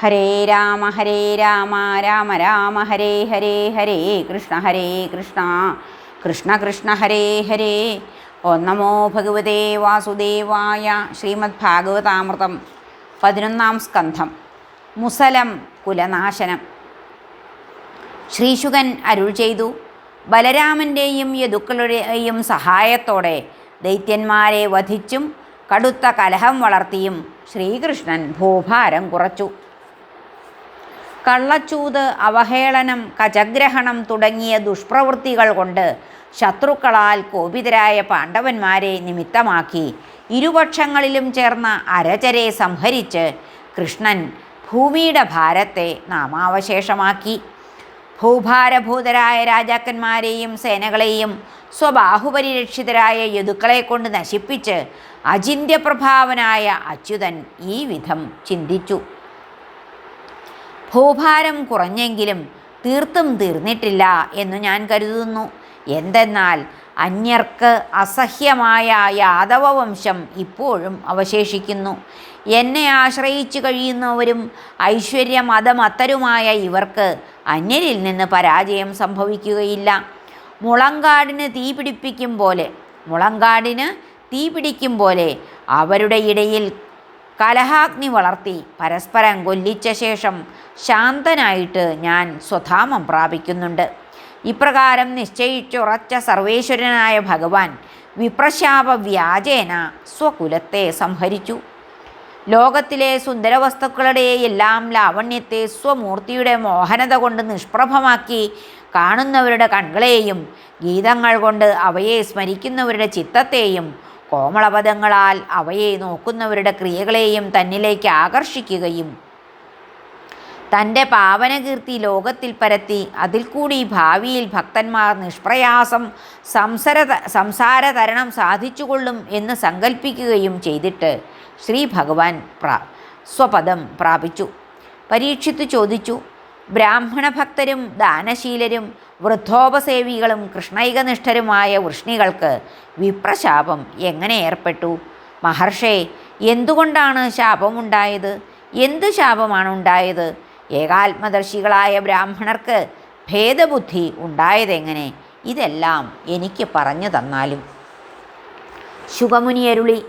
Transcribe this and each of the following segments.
ഹരേ രാമ ഹരേ രാമ രാമ രാമ ഹരേ ഹരേ ഹരേ കൃഷ്ണ ഹരേ കൃഷ്ണ. കൃഷ്ണ കൃഷ്ണ ഹരേ ഹരേ. ഓം നമോ ഭഗവതേ വാസുദേവായ ശ്രീമദ് ഭാഗവതാമൃതം പതിനൊന്നാം സ്കന്ധം മുസലം കുലനാശനം. ശ്രീശുകൻ അരുൾ ചെയ്തു ബലരാമന്റെയും യദുക്കളുടെയും സഹായത്തോടെ ദൈത്യന്മാരെ വധിച്ചും കടുത്ത കലഹം വളർത്തിയും ശ്രീകൃഷ്ണൻ ഭൂഭാരം കുറച്ചു. കള്ളച്ചൂത് അവഹേളനം കജഗ്രഹണം തുടങ്ങിയ ദുഷ്പ്രവൃത്തികൾ കൊണ്ട് ശത്രുക്കളാൽ കോപിതരായ പാണ്ഡവന്മാരെ നിമിത്തമാക്കി ഇരുപക്ഷങ്ങളിലും ചേർന്ന അരചരെ സംഹരിച്ച് കൃഷ്ണൻ ഭൂമിയുടെ ഭാരത്തെ നാമാവശേഷമാക്കി. ഭൂഭാരഭൂതരായ രാജാക്കന്മാരെയും സേനകളെയും സ്വബാഹുപരിരക്ഷിതരായ യദുക്കളെ കൊണ്ട് നശിപ്പിച്ച് അചിന്യപ്രഭാവനായ അച്യുതൻ ഈ വിധം ചിന്തിച്ചു. ഭൂഭാരം കുറഞ്ഞെങ്കിലും തീർത്തും തീർന്നിട്ടില്ല എന്ന് ഞാൻ കരുതുന്നു. എന്തെന്നാൽ അന്യർക്ക് അസഹ്യമായ യാദവ വംശം ഇപ്പോഴും അവശേഷിക്കുന്നു. എന്നെ ആശ്രയിച്ചു കഴിയുന്നവരും ഐശ്വര്യമതമത്തരുമായ ഇവർക്ക് അന്യരിൽ നിന്ന് പരാജയം സംഭവിക്കുകയില്ല. മുളങ്കാടിന് തീ പിടിപ്പിക്കും പോലെ മുളങ്കാടിന് തീ പിടിക്കും പോലെ അവരുടെ ഇടയിൽ കലഹാഗ്നി വളർത്തി പരസ്പരം കൊല്ലിച്ച ശേഷം ശാന്തനായിട്ട് ഞാൻ സ്വധാമം പ്രാപിക്കുന്നുണ്ട്. ഇപ്രകാരം നിശ്ചയിച്ചുറച്ച സർവേശ്വരനായ ഭഗവാൻ വിപ്രശാപ വ്യാജേന സ്വകുലത്തെ സംഹരിച്ചു. ലോകത്തിലെ സുന്ദരവസ്തുക്കളുടെ എല്ലാം ലാവണ്യത്തെ സ്വമൂർത്തിയുടെ മോഹനത കൊണ്ട് നിഷ്പ്രഭമാക്കി കാണുന്നവരുടെ കൺകളെയും ഗീതങ്ങൾ കൊണ്ട് അവയെ സ്മരിക്കുന്നവരുടെ ചിത്തത്തെയും കോമളപദങ്ങളാൽ അവയെ നോക്കുന്നവരുടെ ക്രിയകളെയും തന്നിലേക്ക് ആകർഷിക്കുകയും തന്റെ പാവനകീർത്തി ലോകത്തിൽ പരത്തി അതിൽ കൂടി ഭാവിയിൽ ഭക്തന്മാർ നിഷ്പ്രയാസം സംസര സംസാര തരണം സാധിച്ചുകൊള്ളും എന്ന് സങ്കല്പിക്കുകയും ചെയ്തിട്ട് ശ്രീ ഭഗവാൻ പ്രാ സ്വപദം പ്രാപിച്ചു. പരീക്ഷിത്ത് ചോദിച്ചു ബ്രാഹ്മണ ഭക്തരും ദാനശീലരും വൃദ്ധോപസേവികളും കൃഷ്ണൈകനിഷ്ഠരുമായ വൃഷ്ണികൾക്ക് വിപ്രശാപം എങ്ങനെ ഏർപ്പെട്ടു? മഹർഷേ എന്തുകൊണ്ടാണ് ശാപമുണ്ടായത്? എന്ത് ശാപമാണ് ഉണ്ടായത്? ഏകാത്മദർശികളായ ബ്രാഹ്മണർക്ക് ഭേദബുദ്ധി ഉണ്ടായതെങ്ങനെ? ഇതെല്ലാം എനിക്ക് പറഞ്ഞു തന്നാലും. ശുഭമുനിയരുളി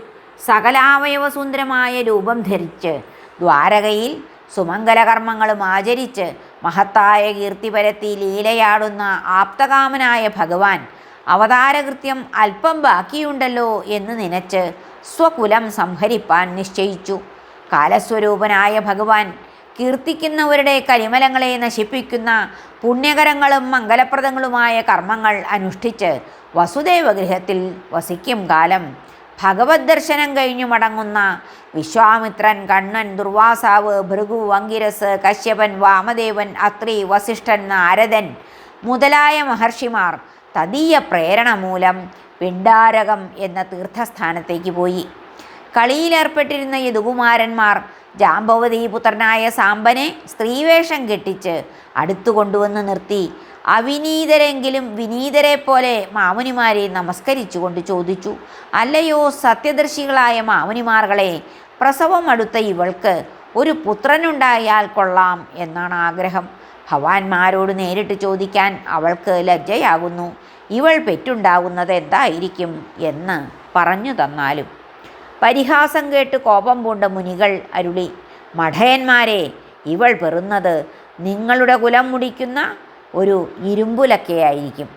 സകലാവയവസുന്ദരമായ രൂപം ധരിച്ച് ദ്വാരകയിൽ സുമംഗലകർമ്മങ്ങളും ആചരിച്ച് മഹത്തായ കീർത്തിപരത്തി ലീലയാടുന്ന ആപ്തകാമനായ ഭഗവാൻ അവതാരകൃത്യം അല്പം ബാക്കിയുണ്ടല്ലോ എന്ന് നനച്ച് സ്വകുലം സംഹരിപ്പാൻ നിശ്ചയിച്ചു. കാലസ്വരൂപനായ ഭഗവാൻ കീർത്തിക്കുന്നവരുടെ കരിമലങ്ങളെ നശിപ്പിക്കുന്ന പുണ്യകരങ്ങളും മംഗലപ്രദങ്ങളുമായ കർമ്മങ്ങൾ അനുഷ്ഠിച്ച് വസുദേവഗൃഹത്തിൽ വസിക്കും കാലം ഭഗവത് ദർശനം കഴിഞ്ഞു മടങ്ങുന്ന വിശ്വാമിത്രൻ കണ്ണൻ ദുർവാസാവ് ഭൃഗു വങ്കിരസ് കശ്യപൻ വാമദേവൻ അത്രി വസിഷ്ഠൻ നാരദൻ മുതലായ മഹർഷിമാർ തദീയ പ്രേരണ മൂലം പിണ്ടാരകം എന്ന തീർത്ഥസ്ഥാനത്തേക്ക് പോയി. കളിയിലേർപ്പെട്ടിരുന്ന യദുകുമാരന്മാർ ജാമ്പവതീപുത്രനായ സാമ്പനെ സ്ത്രീവേഷം കെട്ടിച്ച് അടുത്തു കൊണ്ടുവന്ന് നിർത്തി. അവിനീതരെങ്കിലും വിനീതരെ പോലെ മാമുനിമാരെ നമസ്കരിച്ചുകൊണ്ട് ചോദിച്ചു അല്ലയോ സത്യദർശികളായ മാമുനിമാർകളെ പ്രസവം അടുത്ത ഇവൾക്ക് ഒരു പുത്രനുണ്ടായാൽ കൊള്ളാം എന്നാണ് ആഗ്രഹം. ഭവാന്മാരോട് നേരിട്ട് ചോദിക്കാൻ അവൾക്ക് ലജ്ജയാകുന്നു. ഇവൾ പെറ്റുണ്ടാകുന്നത് എന്തായിരിക്കും? എന്ന് പറഞ്ഞു തന്നാലും. പരിഹാസം കേട്ട് കോപം പൂണ്ട മുനികൾ അരുളി മഠയന്മാരെ ഇവൾ പെറുന്നത് നിങ്ങളുടെ കുലം മുടിക്കുന്ന ഒരു ഇരുമ്പുലക്കയായിരിക്കും.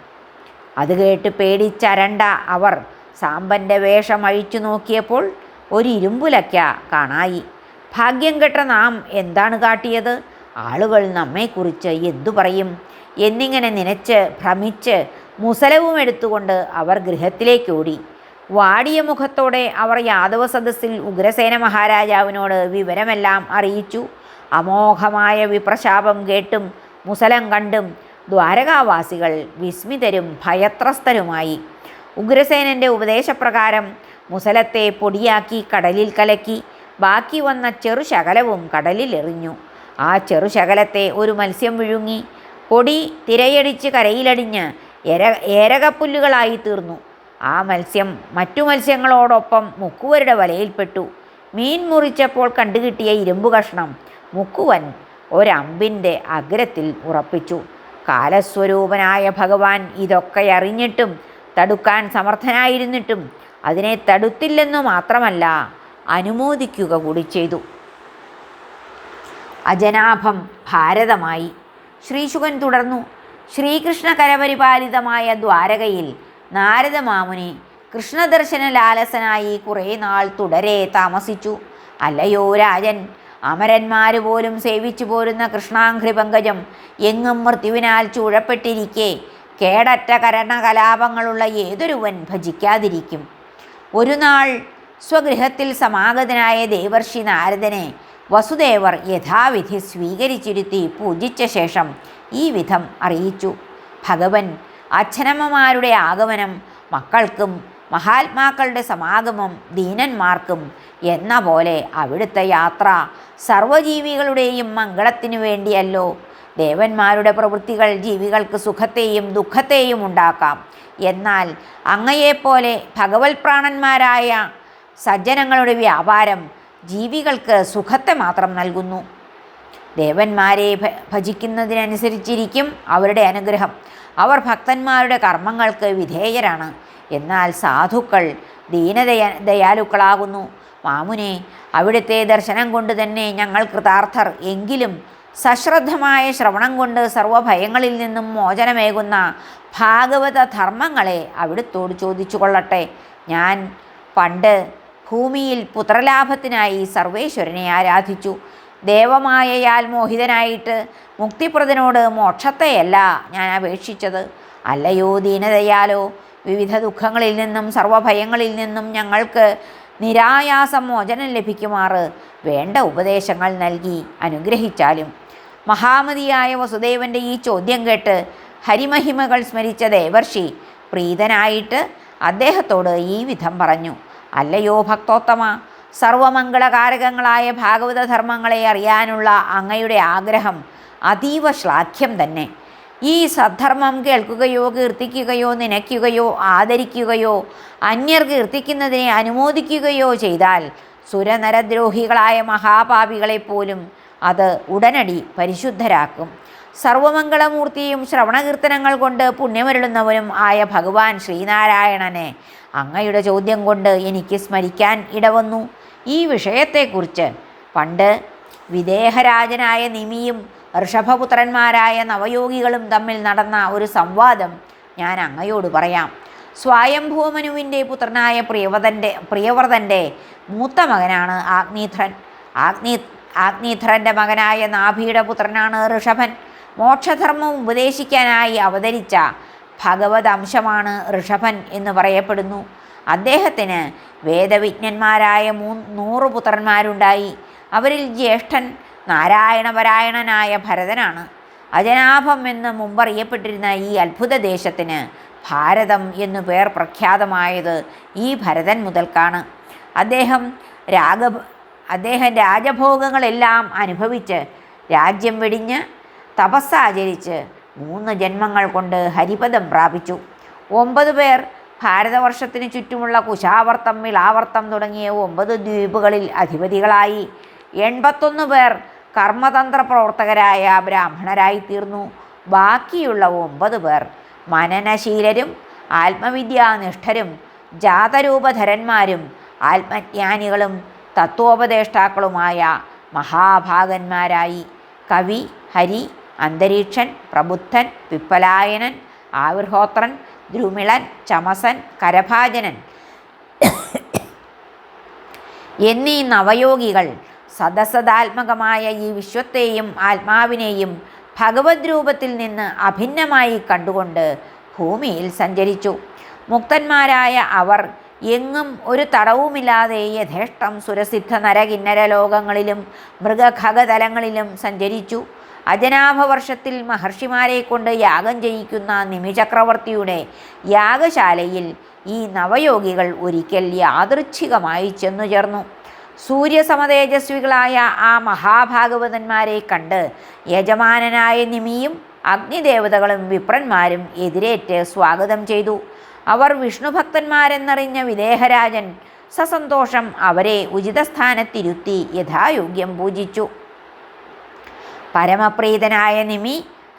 അത് കേട്ട് പേടിച്ചരണ്ട അവർ. സാമ്പന്റെ വേഷം അഴിച്ചു നോക്കിയപ്പോൾ ഒരു ഇരുമ്പുലക്ക കാണായി. ഭാഗ്യം കെട്ട നാം എന്താണ് കാട്ടിയത്? ആളുകൾ നമ്മെക്കുറിച്ച് എന്തു പറയും? എന്നിങ്ങനെ നനച്ച് ഭ്രമിച്ച് മുസലവും എടുത്തുകൊണ്ട് അവർ ഗൃഹത്തിലേക്ക് ഓടി. വാടിയ മുഖത്തോടെ അവർ യാദവ സദസ്സിൽ ഉഗ്രസേന മഹാരാജാവിനോട് വിവരമെല്ലാം അറിയിച്ചു. അമോഘമായ വിപ്രശാപം കേട്ടും മുസലം കണ്ടും ദ്വാരകാവാസികൾ വിസ്മിതരും ഭയത്രസ്തരുമായി. ഉഗ്രസേനന്റെ ഉപദേശപ്രകാരം മുസലത്തെ പൊടിയാക്കി കടലിൽ കലക്കി ബാക്കി വന്ന ചെറുശകലവും കടലിൽ എറിഞ്ഞു. ആ ചെറുശകലത്തെ ഒരു മത്സ്യം വിഴുങ്ങി പൊടി തിരയടിച്ച് കരയിലടിഞ്ഞ് എര ഏരകപ്പുല്ലുകളായി തീർന്നു. ആ മത്സ്യം മറ്റു മത്സ്യങ്ങളോടൊപ്പം മുക്കുവരുടെ വലയിൽപ്പെട്ടു. മീൻ മുറിച്ചപ്പോൾ കണ്ടുകിട്ടിയ ഇരുമ്പു കഷ്ണം മുക്കുവൻ ഒരമ്പിന്റെ അഗ്രത്തിൽ ഉറപ്പിച്ചു. കാലസ്വരൂപനായ ഭഗവാൻ ഇതൊക്കെ അറിഞ്ഞിട്ടും തടുക്കാൻ സമർത്ഥനായിരുന്നിട്ടും അതിനെ തടുത്തില്ലെന്നു മാത്രമല്ല അനുമോദിക്കുക കൂടി ചെയ്തു. അജനാഭം ഭാരതമായി. ശ്രീശുകൻ തുടർന്നു. ശ്രീകൃഷ്ണ കരപരിപാലിതമായ ദ്വാരകയിൽ നാരദമാമുനി കൃഷ്ണദർശന ലാലസനായി കുറേ നാൾ തുടരെ താമസിച്ചു. അല്ലയോ രാജൻ അമരന്മാർ പോലും സേവിച്ചു പോരുന്ന കൃഷ്ണാഘ്രി പങ്കജം എങ്ങും മൃത്യുവിനാൽ ചൂഴപ്പെട്ടിരിക്കെ. കേടറ്റ കരണകലാപങ്ങളുള്ള ഏതൊരുവൻ ഭജിക്കാതിരിക്കും. ഒരു നാൾ സ്വഗൃഹത്തിൽ സമാഗതനായ ദേവർഷി നാരദനെ വസുദേവർ യഥാവിധി സ്വീകരിച്ചിരുത്തി പൂജിച്ച ശേഷം ഈ വിധം അറിയിച്ചു. ഭഗവൻ അച്ഛനമ്മമാരുടെ ആഗമനം മക്കൾക്കും മഹാത്മാക്കളുടെ സമാഗമം ദീനന്മാർക്കും എന്ന പോലെ അവിടുത്തെ യാത്ര സർവജീവികളുടെയും മംഗളത്തിനു വേണ്ടിയല്ലോ. ദേവന്മാരുടെ പ്രവൃത്തികൾ ജീവികൾക്ക് സുഖത്തെയും ദുഃഖത്തെയും ഉണ്ടാക്കാം. എന്നാൽ അങ്ങയെപ്പോലെ ഭഗവത്പ്രാണന്മാരായ സജ്ജനങ്ങളുടെ വ്യാപാരം ജീവികൾക്ക് സുഖത്തെ മാത്രം നൽകുന്നു. ദേവന്മാരെ ഭജിക്കുന്നതിനനുസരിച്ചിരിക്കും അവരുടെ അനുഗ്രഹം. അവർ ഭക്തന്മാരുടെ കർമ്മങ്ങൾക്ക് വിധേയരാണ്. എന്നാൽ സാധുക്കൾ ദീനദയ ദയാലുക്കളാകുന്നു. മാമുനെ അവിടുത്തെ ദർശനം കൊണ്ട് തന്നെ ഞങ്ങൾ കൃതാർത്ഥർ. എങ്കിലും സശ്രദ്ധമായ ശ്രവണം കൊണ്ട് സർവഭയങ്ങളിൽ നിന്നും മോചനമേകുന്ന ഭാഗവത ധർമ്മങ്ങളെ അവിടുത്തോട് ചോദിച്ചു കൊള്ളട്ടെ ഞാൻ പണ്ട് ഭൂമിയിൽ പുത്രലാഭത്തിനായി സർവേശ്വരനെ ആരാധിച്ചു. ദേവമായയാൽ മോഹിതനായിട്ട് മുക്തിപ്രദനോട് മോക്ഷത്തെയല്ല ഞാൻ അപേക്ഷിച്ചത്. അല്ലയോ ദീനതയാലോ വിവിധ ദുഃഖങ്ങളിൽ നിന്നും സർവഭയങ്ങളിൽ നിന്നും ഞങ്ങൾക്ക് നിരായാസം മോചനം ലഭിക്കുമാറ്. വേണ്ട ഉപദേശങ്ങൾ നൽകി അനുഗ്രഹിച്ചാലും. മഹാമതിയായ വസുദേവന്റെ ഈ ചോദ്യം കേട്ട് ഹരിമഹിമകൾ സ്മരിച്ച ദേവർഷി പ്രീതനായിട്ട് അദ്ദേഹത്തോട് ഈ വിധം പറഞ്ഞു. അല്ലയോ ഭക്തോത്തമ സർവമംഗളകാരകങ്ങളായ ഭാഗവത ധർമ്മങ്ങളെ അറിയാനുള്ള അങ്ങയുടെ ആഗ്രഹം അതീവ ശ്ലാഘ്യം തന്നെ. ഈ സദ്ധർമ്മം കേൾക്കുകയോ കീർത്തിക്കുകയോ നനയ്ക്കുകയോ ആദരിക്കുകയോ അന്യർ കീർത്തിക്കുന്നതിനെ അനുമോദിക്കുകയോ ചെയ്താൽ സുരനരദ്രോഹികളായ മഹാപാപികളെപ്പോലും അത് ഉടനടി പരിശുദ്ധരാക്കും. സർവമംഗളമൂർത്തിയും ശ്രവണകീർത്തനങ്ങൾ കൊണ്ട് പുണ്യമരുളുന്നവനും ആയ ഭഗവാൻ ശ്രീനാരായണനെ അങ്ങയുടെ ചോദ്യം കൊണ്ട് എനിക്ക് സ്മരിക്കാൻ ഇടവന്നു. ഈ വിഷയത്തെക്കുറിച്ച് പണ്ട് വിദേഹരാജനായ നിമിയും ഋഷഭപുത്രന്മാരായ നവയോഗികളും തമ്മിൽ നടന്ന ഒരു സംവാദം ഞാൻ അങ്ങയോട് പറയാം. സ്വായംഭൂമനുവിന്റെ പുത്രനായ പ്രിയവതന്റെ പ്രിയവ്രതന്റെ മൂത്ത മകനാണ് ആഗ്നീധ്രൻ. ആഗ്നി ആഗ്നീധ്രന്റെ മകനായ നാഭിയുടെ പുത്രനാണ് ഋഷഭൻ. മോക്ഷധർമ്മം ഉപദേശിക്കാനായി അവതരിച്ച ഭഗവത് അംശമാണ് ഋഷഭൻ എന്ന് പറയപ്പെടുന്നു. അദ്ദേഹത്തിന് വേദവിജ്ഞന്മാരായ മൂ നൂറ് പുത്രന്മാരുണ്ടായി. അവരിൽ ജ്യേഷ്ഠൻ നാരായണപരായണനായ ഭരതനാണ്. അജനാഭം എന്ന് മുമ്പറിയപ്പെട്ടിരുന്ന ഈ അത്ഭുത ദേശത്തിന് ഭാരതം എന്നു പേർ പ്രഖ്യാതമായത് ഈ ഭരതൻ മുതൽക്കാണ്. അദ്ദേഹം രാഗ അദ്ദേഹം രാജഭോഗങ്ങളെല്ലാം അനുഭവിച്ച് രാജ്യം വെടിഞ്ഞ് തപസ്സാചരിച്ച് മൂന്ന് ജന്മങ്ങൾ കൊണ്ട് ഹരിപദം പ്രാപിച്ചു. ഒമ്പത് പേർ ഭാരതവർഷത്തിന് ചുറ്റുമുള്ള കുശാവർത്തം മിളാവർത്തം തുടങ്ങിയ ഒമ്പത് ദ്വീപുകളിൽ അധിപതികളായി. എൺപത്തൊന്ന് പേർ കർമ്മതന്ത്ര പ്രവർത്തകരായ ബ്രാഹ്മണരായി തീർന്നു ബാക്കിയുള്ള ഒമ്പത് പേർ മനനശീലരും ആത്മവിദ്യാനിഷ്ഠരും ജാതരൂപധരന്മാരും ആത്മജ്ഞാനികളും തത്വോപദേഷ്ടാക്കളുമായ മഹാഭാഗന്മാരായി. കവി ഹരി അന്തരീക്ഷൻ പ്രബുദ്ധൻ പിപ്പലായനൻ ആവിർഹോത്രൻ ദ്രുമിളൻ ചമസൻ കരഭാജനൻ എന്നീ നവയോഗികൾ സദസദാത്മകമായ ഈ വിശ്വത്തെയും ആത്മാവിനെയും ഭഗവത് രൂപത്തിൽ നിന്ന് അഭിന്നമായി കണ്ടുകൊണ്ട് ഭൂമിയിൽ സഞ്ചരിച്ചു. മുക്തന്മാരായ അവർ എങ്ങും ഒരു തടവുമില്ലാതെ യഥേഷ്ടം സുരസിദ്ധ നരകിന്നര ലോകങ്ങളിലും മൃഗഖഗതലങ്ങളിലും സഞ്ചരിച്ചു. അജനാഭവർഷത്തിൽ മഹർഷിമാരെ കൊണ്ട് യാഗം ചെയ്യിക്കുന്ന നിമിചക്രവർത്തിയുടെ യാഗശാലയിൽ ഈ നവയോഗികൾ ഒരിക്കൽ യാദൃച്ഛികമായി ചെന്നു ചേർന്നു സൂര്യസമതേജസ്വികളായ ആ മഹാഭാഗവതന്മാരെ കണ്ട് യജമാനനായ നിമിയും അഗ്നിദേവതകളും വിപ്രന്മാരും എതിരേറ്റ് സ്വാഗതം ചെയ്തു. അവർ വിഷ്ണുഭക്തന്മാരെന്നറിഞ്ഞ വിദേഹരാജൻ സസന്തോഷം അവരെ ഉചിതസ്ഥാനത്തിരുത്തി യഥായോഗ്യം പൂജിച്ചു. പരമപ്രീതനായ നിമി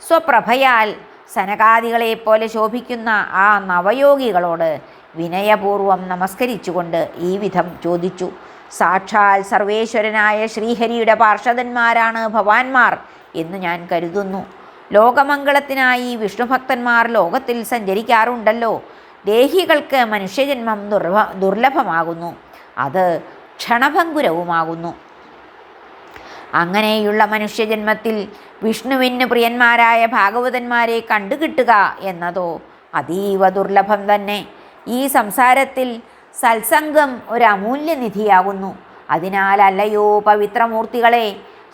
സ്വപ്രഭയാൽ സനകാദികളെപ്പോലെ ശോഭിക്കുന്ന ആ നവയോഗികളോട് വിനയപൂർവം നമസ്കരിച്ചുകൊണ്ട് ഈ വിധം ചോദിച്ചു. സാക്ഷാൽ സർവേശ്വരനായ ശ്രീഹരിയുടെ പാർഷദന്മാരാണ് ഭവാന്മാർ എന്ന് ഞാൻ കരുതുന്നു. ലോകമംഗളത്തിനായി വിഷ്ണുഭക്തന്മാർ ലോകത്തിൽ സഞ്ചരിക്കാറുണ്ടല്ലോ. ദേഹികൾക്ക് മനുഷ്യജന്മം ദുർഭ ദുർലഭമാകുന്നു. അത് ക്ഷണഭങ്കുരവുമാകുന്നു. അങ്ങനെയുള്ള മനുഷ്യജന്മത്തിൽ വിഷ്ണുവിന് പ്രിയന്മാരായ ഭാഗവതന്മാരെ കണ്ടുകിട്ടുക എന്നതോ അതീവ ദുർലഭം തന്നെ. ഈ സംസാരത്തിൽ സത്സംഗം ഒരു അമൂല്യനിധിയാകുന്നു അതിനാൽ അല്ലയോ പവിത്രമൂർത്തികളെ?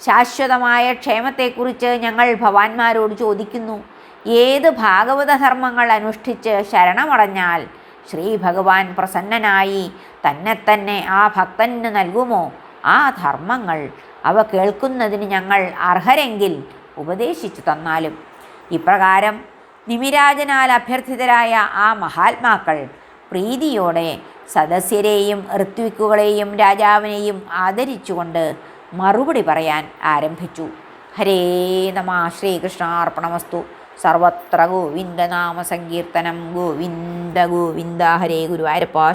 ശാശ്വതമായ ക്ഷേമത്തെക്കുറിച്ച് ഞങ്ങൾ ഭവാന്മാരോട് ചോദിക്കുന്നു. ഏത് ഭാഗവത ധർമ്മങ്ങൾ അനുഷ്ഠിച്ച് ശരണമടഞ്ഞാൽ ശ്രീ ഭഗവാൻ പ്രസന്നനായി തന്നെ തന്നെ ആ ഭക്തന് നൽകുമോ? ആ ധർമ്മങ്ങൾ അവ കേൾക്കുന്നതിന് ഞങ്ങൾ അർഹരെങ്കിൽ ഉപദേശിച്ചു തന്നാലും. ഇപ്രകാരം നിമിരാജനാൽ അഭ്യർത്ഥിതരായ ആ മഹാത്മാക്കൾ പ്രീതിയോടെ സദസ്യരെയും ഋത്വിക്കുകളെയും രാജാവിനെയും ആദരിച്ചുകൊണ്ട് മറുപടി പറയാൻ ആരംഭിച്ചു. ഹരേ നമ ശ്രീകൃഷ്ണാർപ്പണമസ്തു. സർവത്ര ഗോവിന്ദനാമ സങ്കീർത്തനം. ഗോവിന്ദ ഗോവിന്ദ. ഹരേ ഗുരുവായൂരപ്പ